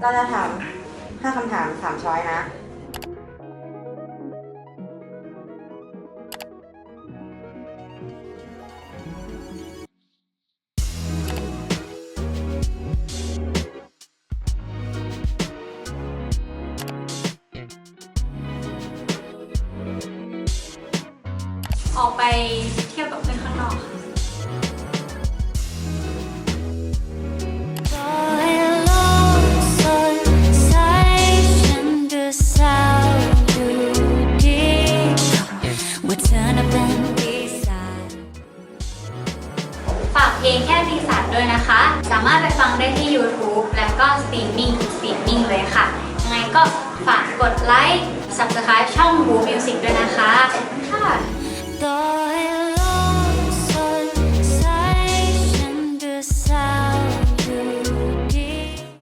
เราจะถามห้าคำถามสามช้อยนะ ออกไป เพลงแค่ปีศาจด้วยนะคะ สามารถไปฟังได้ที่ YouTube และก็สตรีมมิ่งสตรีมมิ่งเลยค่ะ ยังไงก็ฝากกดไลค์ Subscribe ช่อง Woo Music ด้วยนะคะค่ะ